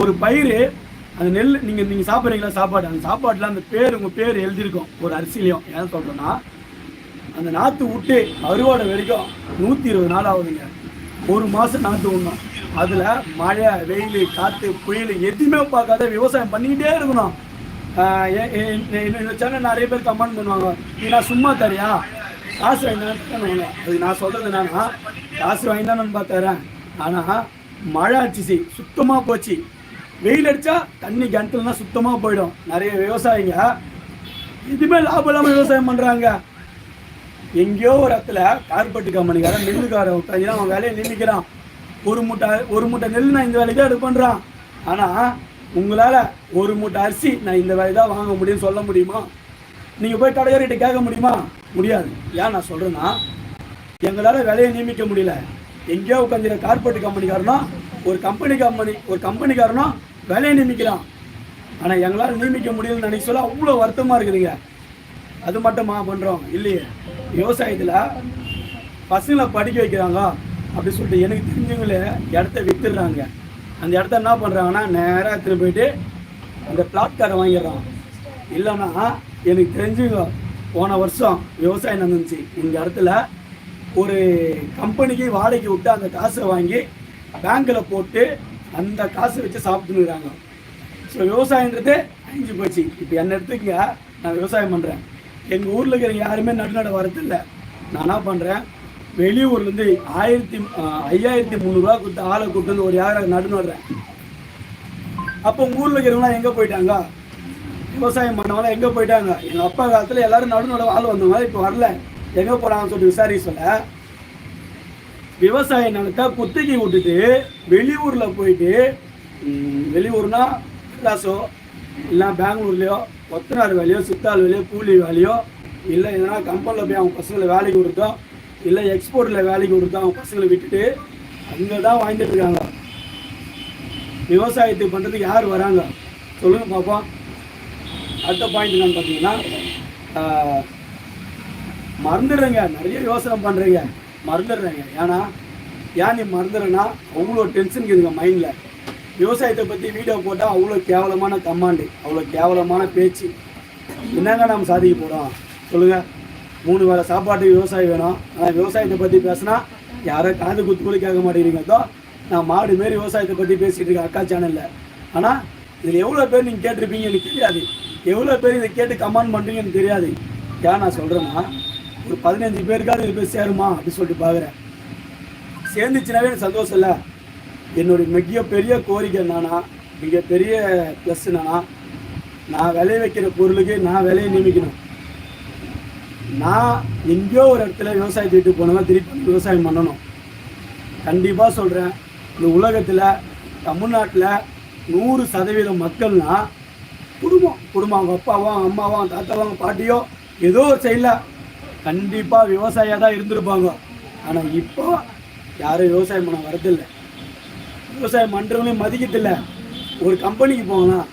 ஒரு பயிர் அந்த நெல் நீங்கள் நீங்கள் சாப்பிட்றீங்களா சாப்பாடு? அந்த சாப்பாட்டில் அந்த பேர் உங்கள் பேர் எழுதியிருக்கும். ஒரு அரிசிலையும். ஏன் சொல்கிறேன்னா அந்த நாற்று விட்டு அறுவாடை வரைக்கும் நூற்றி இருபது நாள் ஆகுதுங்க. ஒரு மாதம் நாற்று விடணும். அதில் மழை வெயில் காற்று புயல் எதுவுமே பார்க்காத விவசாயம் பண்ணிக்கிட்டே இருக்கணும். ஆஹ் சேனல் நிறைய பேர் கமெண்ட் பண்ணுவாங்க. நீ நான் சும்மா தரியா காசு வாங்கினான்னு அது நான் சொல்கிறது என்னன்னா காசு வாங்கி தான் நான் பார்த்துறேன் ஆனால் மழை அடிச்சிச்சு. சுத்தமாக போச்சு. வெயில் அடித்தா தண்ணி கிணத்துலனா சுத்தமாக போயிடும். நிறைய விவசாயிங்க. இதுமே லாபம் இல்லாமல் விவசாயம் பண்ணுறாங்க எங்கேயோ ஒரு இடத்துல கார்பெட்டு கம்பெனிக்காரன் நெல்லுக்காரன் உட்காந்து அவன் வேலையை நியமிக்கிறான் ஒரு மூட்டை ஒரு மூட்டை நெல் நான் இந்த வேலைக்கு தான் இது பண்ணுறான் ஆனால் உங்களால் ஒரு மூட்டை அரிசி நான் இந்த வேலை தான் வாங்க முடியும்னு சொல்ல முடியுமா? நீங்கள் போய் கடைக்காரிட்ட கேட்க முடியுமா? முடியாது. ஏன் நான் சொல்கிறேன்னா எங்களால் விலையை நியமிக்க முடியல. எங்கேயோ உட்காந்துருக்க கார்பெட் கம்பெனிக்காரனா ஒரு கம்பெனி கம்பெனி ஒரு கம்பெனிக்காரனா விலையை நியமிக்கிறான் ஆனால் எங்களால் நியமிக்க முடியலன்னு நினைக்க சொல்ல அவ்வளோ வருத்தமாக இருக்குதுங்க. அது மட்டுமா பண்ணுறோம் இல்லையே. விவசாயத்தில் பசங்களை படிக்க வைக்கிறாங்க அப்படி சொல்லிட்டு எனக்கு தெரிஞ்சவங்களே இடத்த விற்றுடுறாங்க அந்த இடத்த என்ன பண்ணுறாங்கன்னா நேராக எடுத்துகிட்டு போயிட்டு அந்த பிளாட் காரை வாங்கிடுறான். இல்லைன்னா எனக்கு தெரிஞ்சுங்க போன வருஷம் விவசாயம் நடந்துச்சு. இந்த இடத்துல ஒரு கம்பெனிக்கு வாடகைக்கு விட்டு அந்த காசை வாங்கி பேங்க்கில் போட்டு அந்த காசை வச்சு சாப்பிட்டுருக்காங்க ஸோ விவசாயன்றது அழிஞ்சு போச்சு. இப்போ என்ன எடுத்துக்கங்க நான் விவசாயம் பண்ணுறேன் எங்கள் ஊரில் இருக்கிற யாருமே நடுநட வரதில்லை. நான் என்ன பண்ணுறேன் வெளியூர்லேருந்து ஆயிரத்தி ஐயாயிரத்தி முந்நூறுரூவா கொடுத்து ஆளை கொடுத்து வந்து ஒரு யாரை நடுநடுறேன் அப்போ உங்கள் ஊரில் இருக்கிறவங்களாம் எங்கே போயிட்டாங்க? விவசாயம் பண்ணவங்களாம் எங்கே போயிட்டாங்க? எங்கள் அப்பா காலத்தில் எல்லாரும் நடுநட ஆள் வந்தவங்க இப்போ வரல. எங்கே போகிறாங்கன்னு சொல்லிட்டு விசாரிக்க சொல்ல. விவசாய நிலத்தை குத்தகை விட்டுட்டு வெளியூரில் போயிட்டு வெளியூர்னா மெட்ராஸோ இல்லை பெங்களூர்லேயோ கொத்தனார் வேலையோ சித்தாள் வேலையோ கூலி வேலையோ இல்லை எதனா கம்பெனியில் போய் அவங்க பசங்களை வேலைக்கு கொடுத்தோம் இல்லை எக்ஸ்போர்ட்டில் வேலைக்கு கொடுத்தோம் அவங்க பசங்களை விட்டுட்டு அங்கே தான் வாங்கிட்டு இருக்காங்க. விவசாயத்துக்கு பண்ணுறதுக்கு யார் வராங்க? சொல்லுங்கள் பார்ப்போம் அடுத்த பாயிண்ட் என்னன்னு பார்த்தீங்கன்னா மறந்துடுறேங்க. நிறைய யோசனை பண்ணுறீங்க மறந்துடுறேங்க. ஏன்னா ஏன் நீ மறந்துடுறேன்னா அவ்வளோ டென்ஷன் இருக்குதுங்க மைண்டில் விவசாயத்தை பற்றி வீடியோ போட்டால் அவ்வளோ கேவலமான கமாண்டு அவ்வளோ கேவலமான பேச்சு. என்னங்க நம்ம சாதிக்க போகிறோம் சொல்லுங்கள் மூணு வேலை சாப்பாட்டுக்கு விவசாயம் வேணும். ஆனால் விவசாயத்தை பற்றி பேசினா யாரோ காது குத்து கூட கேட்க மாட்டேங்கிறீங்க. தான் நான் மாடு மாரி விவசாயத்தை பற்றி பேசிகிட்டு இருக்கேன் அக்கா சேனலில் ஆனால் இதில் எவ்வளோ பேர் நீங்கள் கேட்டிருப்பீங்க எனக்கு தெரியாது. எவ்வளோ பேர் இதை கேட்டு கமெண்ட் பண்ணுறீங்கன்னு தெரியாது. ஏன் நான் சொல்கிறேன்னா ஒரு பதினஞ்சு பேருக்காவது இது போய் சேருமா அப்படின்னு சொல்லிட்டு பார்க்குறேன் சேர்ந்துச்சுனாவே எனக்கு சந்தோஷம் இல்லை. என்னுடைய மிக பெரிய கோரிக்கை என்னன்னா மிகப்பெரிய ப்ளஸ் என்னன்னா நான் விளைய வைக்கிற பொருளுக்கு நான் விலையை நியமிக்கணும். நான் எங்கேயோ ஒரு இடத்துல விவசாயத்தை விட்டு போனவன் திருப்பி விவசாயம் பண்ணணும். கண்டிப்பாக சொல்கிறேன் இந்த உலகத்தில் தமிழ்நாட்டில் நூறு சதவீதம் மக்கள்னா குடும்பம். குடும்பம் அவங்க அப்பாவோ அவங்க அம்மாவோ தாத்தாவோ பாட்டியோ ஏதோ ஒரு சைடில் கண்டிப்பாக விவசாயியாக தான் இருந்திருப்பாங்க. ஆனால் இப்போ யாரும் விவசாயம் பண்ண வரதில்லை விவசாயம் பண்ணுறவங்களையும் மதிக்கிறதில்ல ஒரு கம்பெனிக்கு போகலாம்.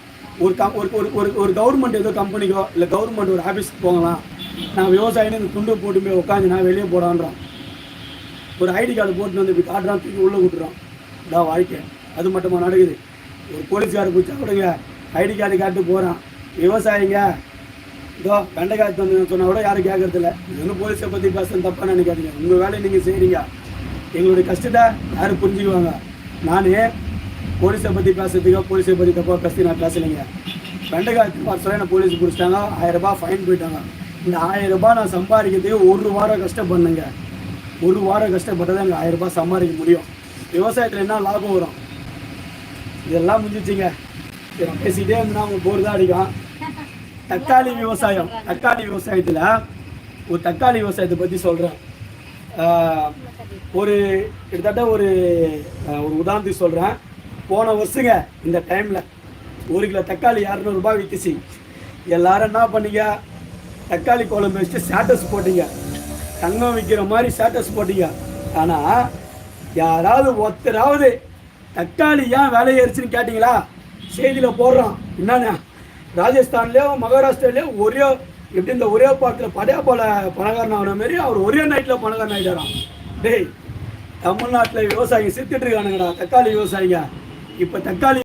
ஒரு கம் ஒரு ஒரு ஒரு ஒரு கவர்மெண்ட் ஏதோ கம்பெனிக்கோ இல்லை கவர்மெண்ட் ஒரு ஆஃபீஸ்க்கு போகலாம். நான் விவசாயின்னு இந்த துண்டு போட்டு போய் உட்காந்து நான் வெளியே போடான்றோம் ஒரு ஐடி கார்டு போட்டு வந்து இப்படி காட்டுறான் தூக்கி உள்ளே விட்டுறோம் இதான் வாழ்க்கை. அது மட்டுமா நடக்குது? ஒரு போலீஸ்காரர் பிடிச்சா கொடுங்க ஐடி கார்டு காட்டு போகிறான் விவசாயிங்க இதோ வெண்டைக்காய் தந்தேன்னு சொன்னால் கூட யாரும் கேட்கறதில்ல இன்னும் போலீஸை பற்றி பேசுறது தப்பாக நினைக்காதீங்க. உங்கள் வேலையை நீங்கள் செய்கிறீங்க எங்களுடைய கஷ்டத்தை யாரும் புரிஞ்சுக்குவாங்க. நானே போலீஸை பற்றி பேசுறதுக்கோ போலீஸை பற்றி தப்பாக பேசி நான் பேசலைங்க. வெண்டைக்காய் பார்த்து என்ன போலீஸ் பிடிச்சிட்டாங்க? ஆயிரம் ரூபாய் ஃபைன் போயிட்டாங்க. இந்த ஆயிரம் ரூபாய் நான் சம்பாதிக்கிறதுக்கு ஒரு வாரம் கஷ்டப்படணுங்க. ஒரு வாரம் கஷ்டப்பட்டதை எனக்கு ஆயிரம் ரூபாய் சம்பாதிக்க முடியும். விவசாயத்தில் என்ன லாபம் வரும்? இதெல்லாம் முடிஞ்சிச்சிங்க. நான் பேசிக்கிட்டே இருந்தால் அவங்க போர் தான் அடிக்கும். தக்காளி விவசாயம் தக்காளி விவசாயத்தில் ஒரு தக்காளி விவசாயத்தை பற்றி சொல்கிறேன் ஒரு கிட்டத்தட்ட ஒரு ஒரு உதாரணத்துக்கு சொல்கிறேன் போன வருஷங்க இந்த டைமில் ஒரு கிலோ தக்காளி இரநூறுபா விற்றுச்சு எல்லாரும் என்ன பண்ணீங்க? தக்காளி குழம்பு வச்சுட்டு ஸ்டேட்டஸ் போட்டீங்க. தங்கம் விற்கிற மாதிரி ஸ்டேட்டஸ் போட்டீங்க. ஆனால் யாராவது ஒருத்தராவது தக்காளி ஏன் விலையேறிச்சுன்னு கேட்டிங்களா? செய்தியில் போடுறோம். என்னண்ணா ராஜஸ்தான்லேயும் மகாராஷ்டிராலேயோ ஒரே எப்படி இந்த ஒரே பாட்டில் படையா போல பணக்காரன் ஆன மாரி அவர் ஒரே நைட்டில் பணக்காரன் ஆகிட்டாராம் டேய் தமிழ்நாட்டில் விவசாயிங்க செத்துட்டு இருக்கானுங்கடா தக்காளி விவசாயிங்க. இப்போ தக்காளி